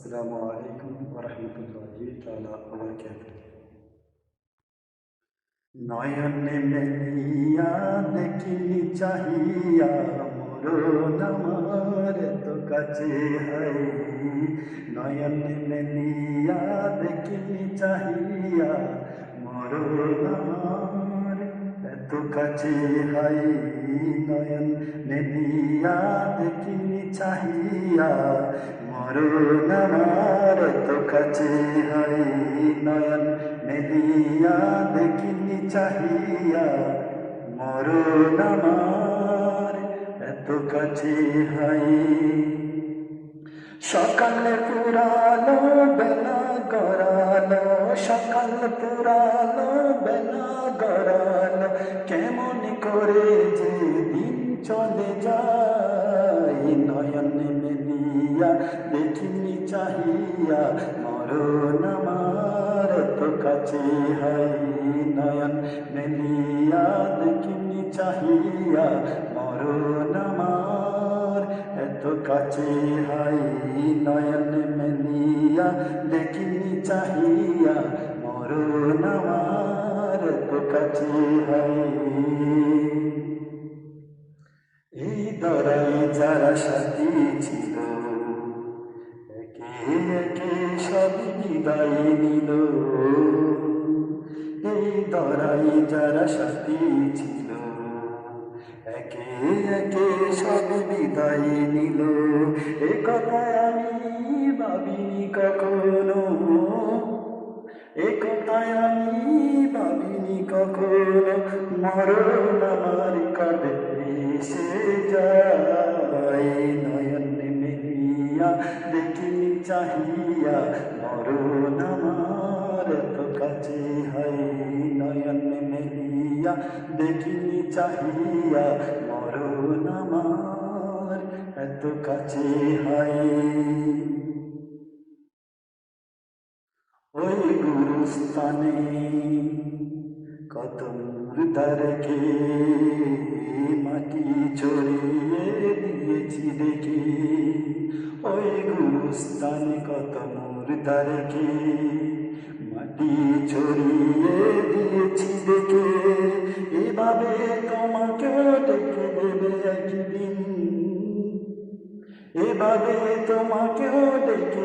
আসসালামু আলাইকুম ওরহমতুল্লাহি তাআলা ওয়াবারাকাতুহু নয়নে মেলিয়া দেখিনি চাহিয়া, মরণ আমার তো কাছে হাই নয়নে মেলিয়া দেখিনি চাহিয়া, মরণ আমার এত কাছে হাই নয়ন মেলিয়া দেখিনি চাহিয়া। মরণ আমার এত কাছে হাই নয়ন মেলিয়া দেখিনি চাহিয়া। মরণ আমার এত কাছে হাই সকালে পুরালো বেলা গড়ালো, সকাল পুরালো বেলা গড়ালো, কেমন করে যে দিন চলে যায়, নয়ন মেলিয়া, দেখিনি চাহিয়া, মরণ আমার তো কাছে হাই নয়ন মেলিয়া, দেখিনি চাহিয়া, মরণ আমার এত কাছে হাই, নয়ন মেলিয়া, দেখিনি চাহিয়া, মরণ আমার এত কাছে হাই। এই দরাই যারা সাথী ছিল, একে একে সব বিদায় নিল। এই দরাই যারা সাথী ছিল একে একে সব বিদায় নিল। এ কথা আমি ভাবিনি কখনো। এ কথায় আমি ভাবিনি কখনো। মরণ আমার কবে এসে যায়। নয়ন মেলিয়া দেখিনি চাহিয়া। মরণ আমার তো কাছে হাই নয়ন মেলিয়া দেখিনি চাহিয়া, মরণ আমার এত কাছে হাই ওই গুরুস্থানে কত মুর্দা রেখে মাটি ছড়িয়ে দিয়েছি দেখে। ওই গুরুস্থানে কত মুর্দা রেখে মাটি ছড়িয়ে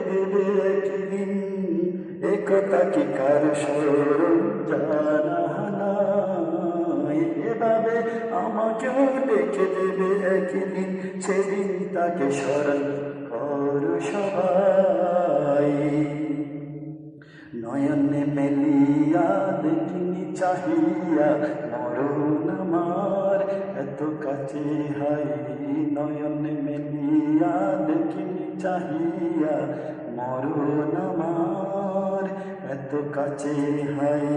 দেবে একদিন। একতা কি কার এভাবে আমাকেও ডেকে দেবে একদিন। সেদিন তাকে স্মরণ কর সবাই। নয়নে মেলিয়া দেখিনি চাহিয়া মরণ আমার এত কাছে হাই নয়নে মেলিয়া চাহিয়া মরণ আমার এত কাছে হাই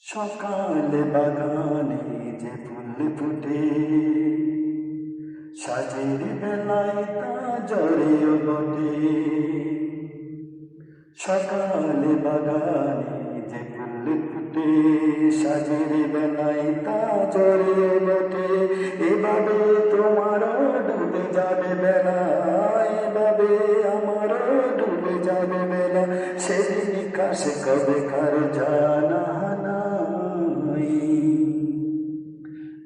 সকালে বাগানে যে ফুল ফুটে, সাজের বেলায় তা জড়েও বটে। সকালে বাগানে যে ফুল ফুটে, সাজের বেলায় তা জড়ে বটে। ডুবে যাবে বেলা এভাবে আমারও ডুবে যাবে বেলা সেদিন কাছে কবে কার জানা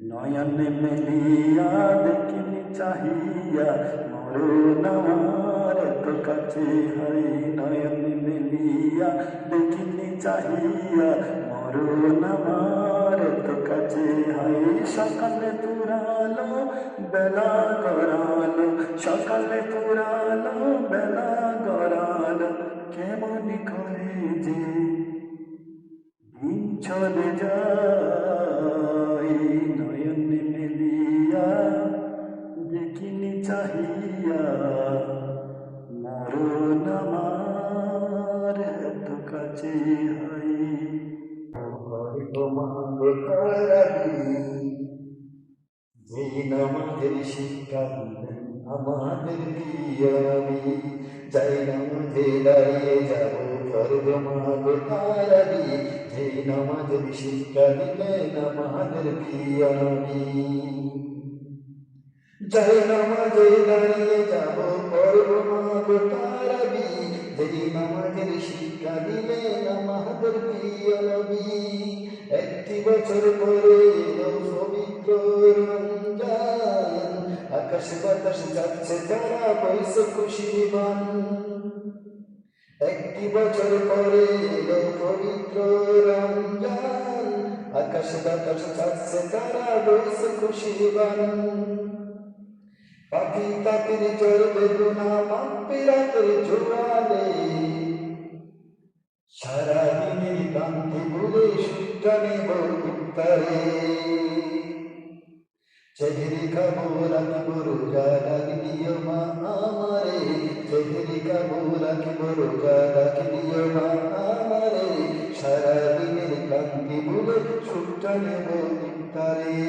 নয়ন মেলিয়া দেখিনি চাহিয়া মরণ আমার তো কাছে হাই নয়ন মেলিয়া দেখিনি চাহিয়া আমাদের শিক্ষা আমাদের আমি যাই নামাজে দাঁড়িয়ে যাব ফর্দ মাগো যে নামাজের শিক্ষা দিলেন আমাদের আমি যাই নামাজে দাঁড়িয়ে যাব ফর্দ নামাজের শিক্ষা দিলেন আমাদের প্রিয় নবী একটি বছর পরে আকাশ বাতাস যাচ্ছে তারা বৈশে খুশি বান একটি বছর পরে এলো পবিত্র রমজান আকাশ বাতাস যাচ্ছে তারা বৈশে খুশি বান পাখি তাতির চড়বে গুনা মাপিরাতের জোয়ালে সারা দিনের কান্তি ভুলে সুটানে বউতারে চেহারি খাব রাখব রোজা ডাকিও মা আমারে চেহারি খাব রাখব রোজা ডাকিও মা আমারে সারা দিনের কান্তি ভুলে সুটানে বউতারে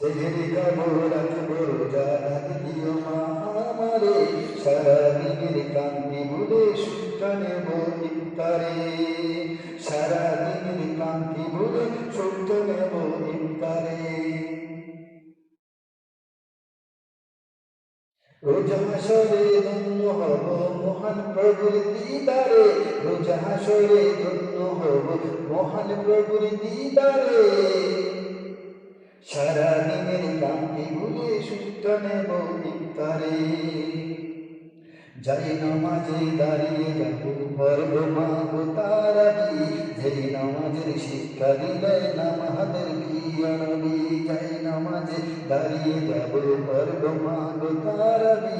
চেহারি খাব রাখব রোজা ডাকিও মা আমারে সারা দিনের কান্তি ভুলে সুটানে বউতারে সারা দিনের কান্তি ভুলে সুটানে বউতারে রোজা হাসরে ধন্য হব মহান প্রভুর দিদারে। রোজা ধন্য হব মহান প্রভুর দিদারে। সারা দিনের কান্তি ভুলে সুস্থ নেব ইফতারে যাই নামাজে দাঁড়িয়ে যাব পর্ব মাগো তারাবি যেই নামাজের শিক্ষা দিলেন আমাদের প্রিয় নবী যাই নামাজে দাঁড়িয়ে যাব পর্ব মাগো তারাবি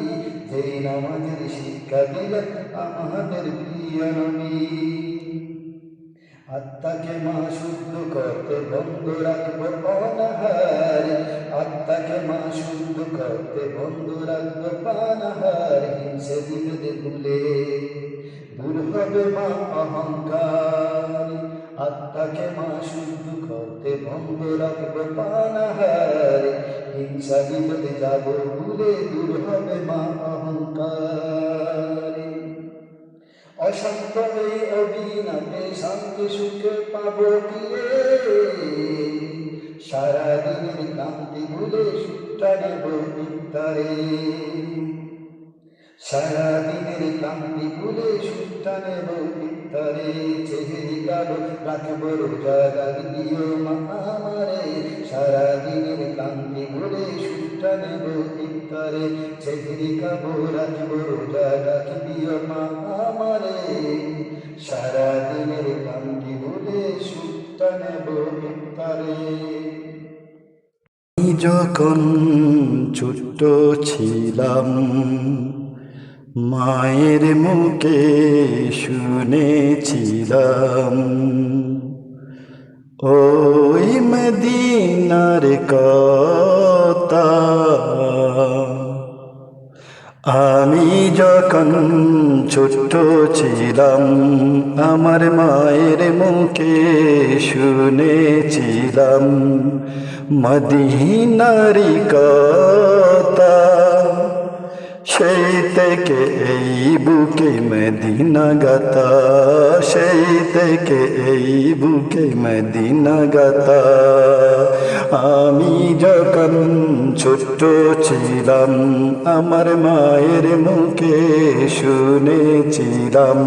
যেই নামাজের শিক্ষা দিলে আমাদের নবী আত্মাকে মা শুদ্ধ করতে বন্ধ রাখব অনাহার আত্মাকে মা শুদ্ধ করতে বন্ধ রাখব পানাহার হিংসে দিলে ভুলে দূর হবে মা অহংকার আত্মাকে মা শুদ্ধ করতে বন্ধ রাখব পানাহার হিংসা দিলে যাব ভুলে দূর হবে মা অহংকার অশান্ত এই অবিনাতে শান্তি সুখে পাব কিরে সারাদিনের ক্লান্তি ভুলে সুখটা নেব ইফতারে সারাদিনের ক্লান্তি ভুলে সুখটা নেব ইফতারে চেহারি কালো রাখব রোজা দিও মা আমারে। সারাদিনের ক্লান্তি ভুলে সুখটা নেব দিও মা আমারে। সুখটা নেব ইফতারে আমি যখন ছোট্ট ছিলাম, মায়ের মুখে শুনেছিলাম, ওই মদিনার কথা আমি যখন ছোট্ট ছিলাম আমার মায়ের মুখে শুনেছিলাম মদিনারি কথা সেই থেকে এই বুকে মদিনা গাতা সেই থেকে এই বুকে মদিনা গাতা আমি যখন ছোট্ট ছিলাম, আমার মায়ের মুখে শুনেছিলাম,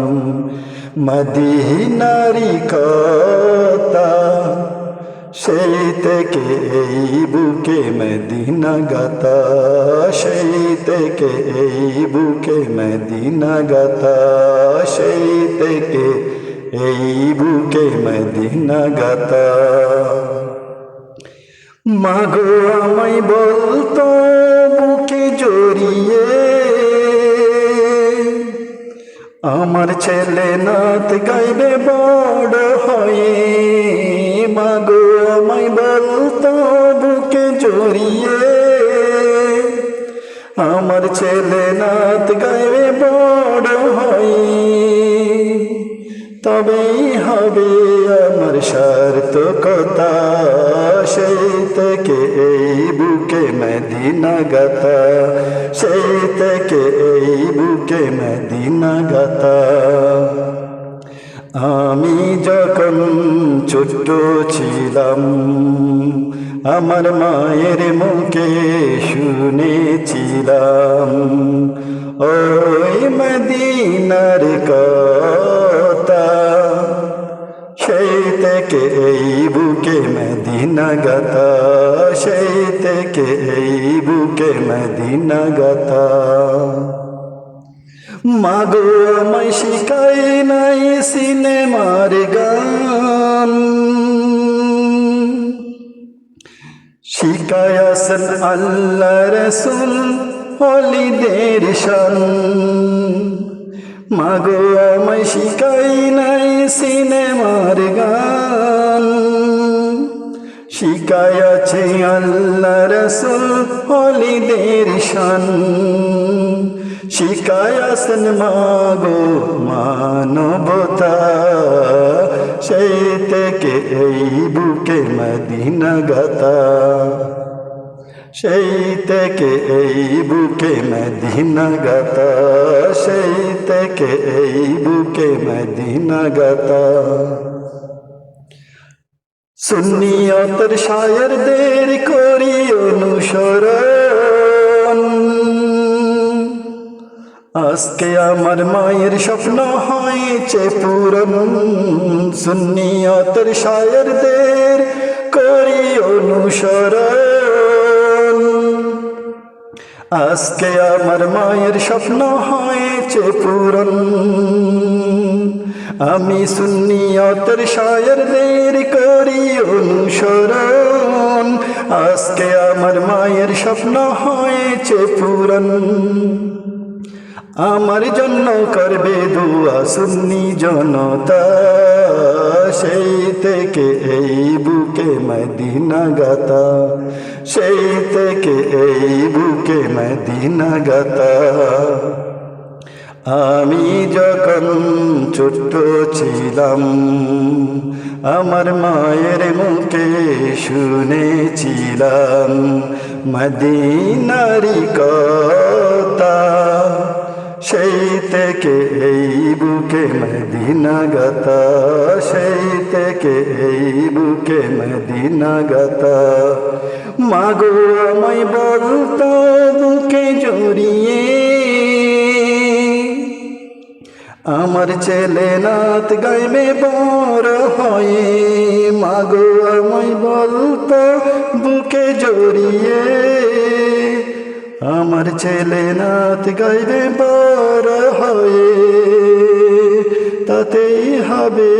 মদিনারি কথা সেই থেকে এই বুকে মদিনা গাতা সেই থেকে এই বুকে মদিনা গাতা সেই থেকে এই বুকে মদিনা গাতা। মাগো আমায় বলতো বুকে জড়িয়ে, আমার ছেলে নাত গাইবে বড় হয়ে। মাগো আমার ছেলে নাত গাইবে বড় হয়ে। তবেই হবে আমার সার্থকতা। সেই থেকে এই বুকে মদিনা গাতা। সেই থেকে এই বুকে মদিনা গাতা। আমি যখন ছোট্ট ছিলাম আমার মায়ের মুখে শুনেছিলাম, ওই মদিনার কথা। সেই থেকে এই বুকে মদিনা গাতা সেই থেকে এই বুকে মদিনা গাতা মাগো আমায় শিখাই নাই সিনেমার গান শিকায়াসন আল্লাহ রসুল হলিদের শান। মাগো আমায় শিখাই নাই সিনেমার গান। শিকায়াছে আল্লাহ রসুল হলিদের শান। শিকায়াসন মাগো মানবতা, সেই থেকে এই বুকে মদিনা গাতা সেই থেকে এই বুকে মদিনা গাতা সেই থেকে এই বুকে মদিনা গাতা সুন্নিয়তের শায়রদের করি অনুসরণ আজকে আমার মায়ের স্বপ্ন হয়েছে পূরণ সুন্নিয়তের শায়রদের করি অনুসরণ। আজকে আমার মায়ের স্বপ্ন হয়েছে পূরণ। আমি সুন্নিয়তের শায়রদের করি অনুসরণ। আজকে আমার মায়ের স্বপ্ন হয়েছে পূরণ। আমার জন্য করবে দুয়া সুন্নি জনতা। সেই থেকে এই বুকে মদিনা গাতা। সেই থেকে এই বুকে মদিনা গাতা। আমি যখন ছোট্ট ছিলাম, আমার মায়ের মুখে শুনেছিলাম মদিনারি কথা। সেই থেকে এই বুকে মদিনা গাতা, সেই থেকে এই বুকে মদিনা গাতা। মাগো আমায় বলতো বুকে জড়িয়ে, আমার ছেলে নাত গাইবে বড় হয়ে। মাগো আমায় বলতো বুকে জড়িয়ে আমার ছেলে নাত গাইবে বড় হয়ে, তাতেই হবে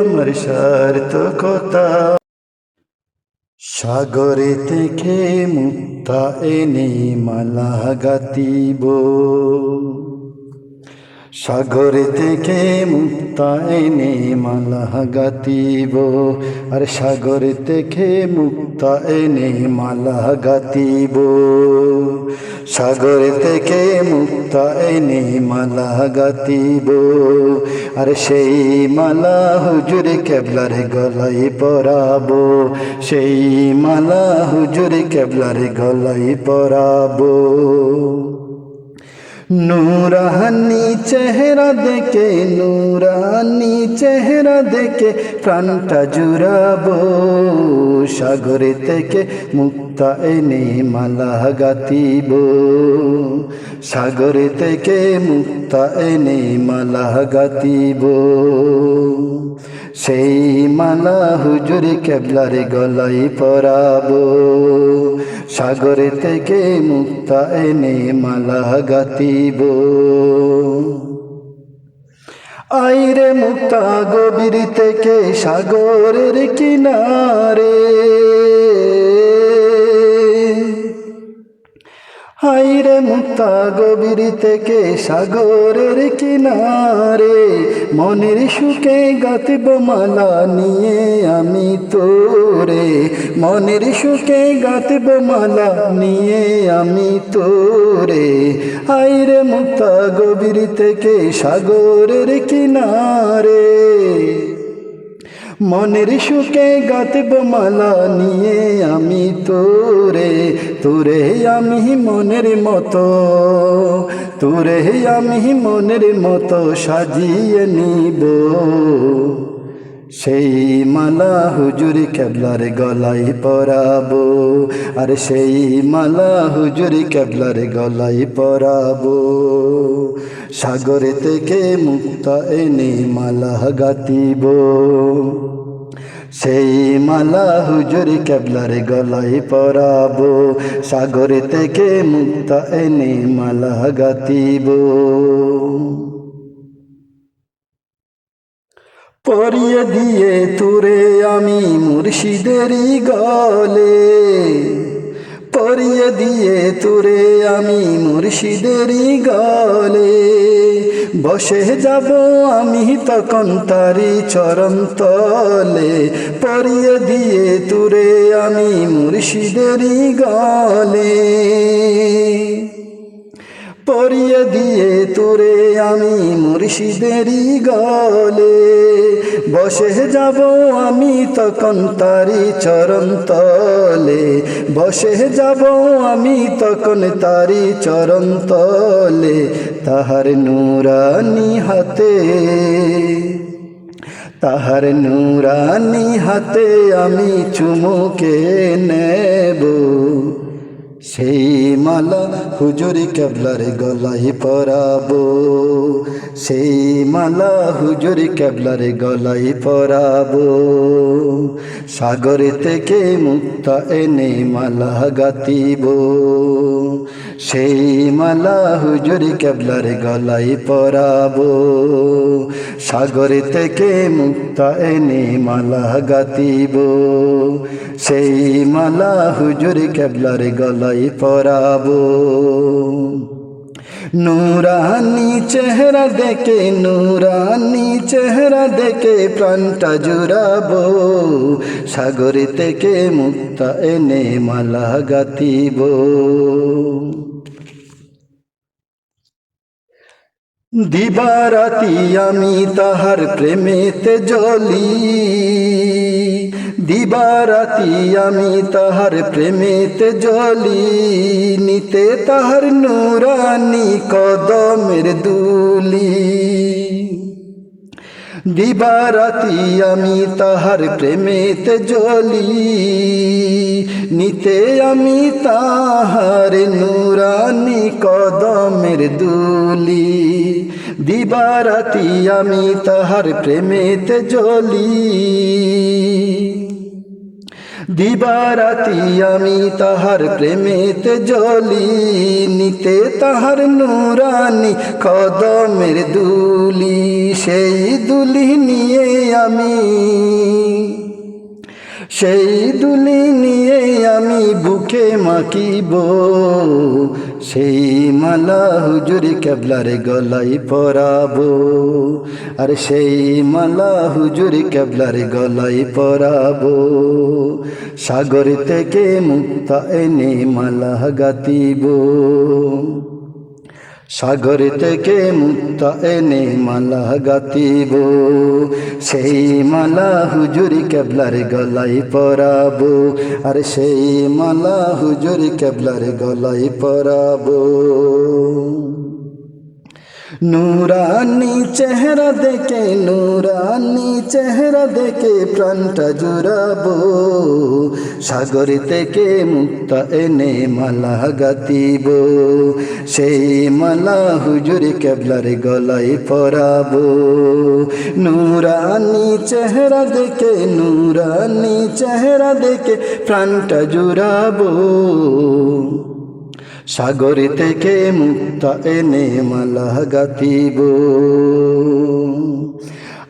আমার সার্থকতা। সাগরে থেকে মুক্তা এনে মালা গাতিব। সাগরে থেকে মুক্তা এনে মালা গাতিব আর সাগর থেকে মুক্তা এনে মালা গাতিব সাগর থেকে মুক্তা এনে মালা গাতিব আর সেই মালা হুজুর কেবলার গলাই পরাবো। সেই মালা হুজুর কেবলার গলাই পরাবো। নূরানি চেহারা দেখে, নূরানি চেহারা দেখে প্রাণটা জুড়াবো। সাগরে থেকে মুক্তা এনে মালা গাতিব সাগরে থেকে মুক্তা এনে মালা গাতিব সেই মালা হুজুর কেবলার গলাই পরাবো। সাগরে থেকে মুক্তা এনে মালা গাতিব। আইরে মুক্তা গভীর থেকে সাগরের কিনারে। হাইরে মুক্তা গভীর থেকে সাগরের কিনারে, মনের সুখে গাতিব মালা নিয়ে আমি তোরে। মনের সুখে গাতিব মালা নিয়ে আমি তোরে। হাইরে মুক্তা গভীর থেকে সাগরের কিনারে। মনের সুখে গাতব মালা নিয়ে আমি তোরে তোরে আমি মনের মতো, তোরে আমি মনের মতো সাজিয়ে নিব। সেই মালা হুজুর কেবলার গলায় পরাবো আর সেই মালা হুজুর কেবলার গলায় পরাবো সাগরে থেকে মুক্তা এনে মালা গাতিব সেই মালা হুজুর কেবলার গলায় পরাবো সাগরে থেকে মুক্তা এনে মালা গাতিব পরিয়ে দিয়ে তুরে আমি মুর্শিদেরই গলে। পরিয়ে দিয়ে তুরে আমি মুর্শিদেরই গলে। বসে যাব আমি তখন তারি চরম তলে। পরিয়ে দিয়ে তুরে আমি মুর্শিদেরই গলে। পরিয়ে দিয়ে তোরে আমি মুর্শিদেরই গলে। বসে যাব আমি তখন তারি চরণ তলে। বসে যাব আমি তখন তারি চরণ তলে, তাহার নুরানি হাতে। তাহার নুরানি হাতে আমি চুমুকে নেব। সেই মালা হুজুরি কেবলার গলায় পরাবো। সেই মালা হুজুরি কেবলার গলায় পরাবো। সাগর থেকে মুক্তা এনে মালা গাতিব। সেই মালা হুজুরি কেবলার গলায় পরাবো। সাগর থেকে মুক্তা এনে মালা গাতিব। সেই মালা হুজুর কেবলার গলায় পরাবো। নুরানি চেহারা দেখে, নুরানি চেহারা দেখে প্রাণটা জুড়াবো। সাগর থেকে মুক্তা এনে মালা গাতিব দিবারাতি আমি তাহার প্রেমেতে জ্বলি। দিবারাতি আমি তাহার প্রেমেতে জ্বলি, নিতে তাহার নুরানি কদমের দুলি। দিবারাতি আমি তাহার প্রেমেতে জ্বলি, নিতে আমি তাহার নুরানি কদমের দুলি। দিবারাতি আমি তাহার প্রেমেতে জ্বলি। দিবারাতি আমি তাহার প্রেমেতে জলি নিতে তাহার নুরানি কদমের দুলি, সেই দুলি নিয়ে আমি, সেই দুলি নিয়ে আমি বুকে মাকিব সেই মালা হুজুরি ক্যাবলারে গলাই পরাবো। আর সেই মালা হুজুরি ক্যাবলারে গলাই পরাবো। সাগর থেকে মুক্তা এনে মালা গাতিব। সাগর থেকে মুক্তা এনে মালা গাতিব। সেই মালা হুজুরি কেবলার গলাই পরাবো। আর সেই মালা হুজুরি কেবলার গলাই পরাবো। নুরানি চেহারা দেখে, নুরানি চেহারা দেখে প্রাণটা জুড়াবো সাগর থেকে মুক্তা এনে মালা গাতিব। সেই মালা হুজুরি কেবলার গলায় পরাবো। নুরানি চেহারা দেখে, নুরানি চেহারা দেখে প্রাণটা জুড়াবো সাগর থেকে মুক্তা এনে মালা গাতিব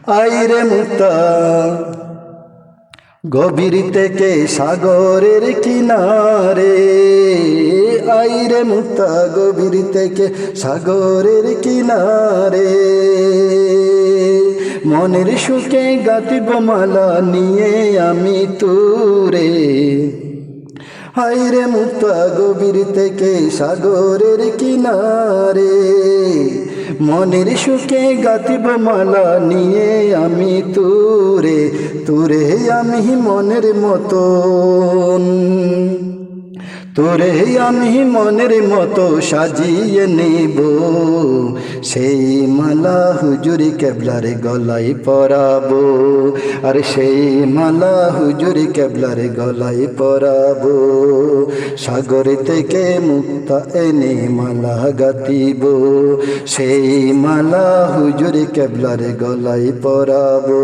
আইরে মুক্তা, গভীর থেকে সাগরের কিনারে। আইরে মুক্তা, গভীর থেকে সাগরের কিনারে। মনের সুখে গাতিব মালা নিয়ে আমি তুরে। হাইরে মুক্তা গভীর থেকে সাগরের কিনারে, মনের সুখে গাতিব মালা নিয়ে আমি তুরে তুরে আমি মনের মতন। তোরে আমি মনের মতো সাজিয়ে নিব। সেই মালা হুজুরি কেবলার গলাই পরাবো। আর সেই মালা হুজুরি কেবলার গলাই পরাবো। সাগর থেকে মুক্তা এনে মালা গাতিব। সেই মালা হুজুরি কেবলার গলাই পরাবো।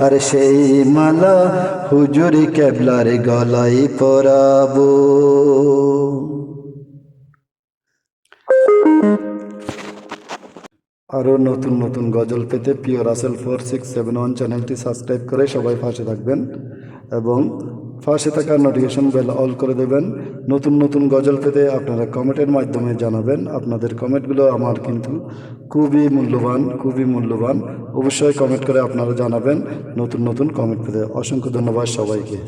আর সেই মালা হুজুরি কেবলার গলাই পরাবো। আরও নতুন নতুন গজল পেতে Pure Rasel four six seven one চ্যানেলটি সাবস্ক্রাইব করে সবাই পাশে থাকবেন এবং পাশে থাকা নোটিফিকেশন বেল অল করে দেবেন। নতুন নতুন গজল পেতে আপনারা কমেন্টের মাধ্যমে জানাবেন। আপনাদের কমেন্টগুলো আমার কিন্তু খুবই মূল্যবান খুবই মূল্যবান। অবশ্যই কমেন্ট করে আপনারা জানাবেন। নতুন নতুন কমেন্ট পেতে অসংখ্য ধন্যবাদ সবাইকে।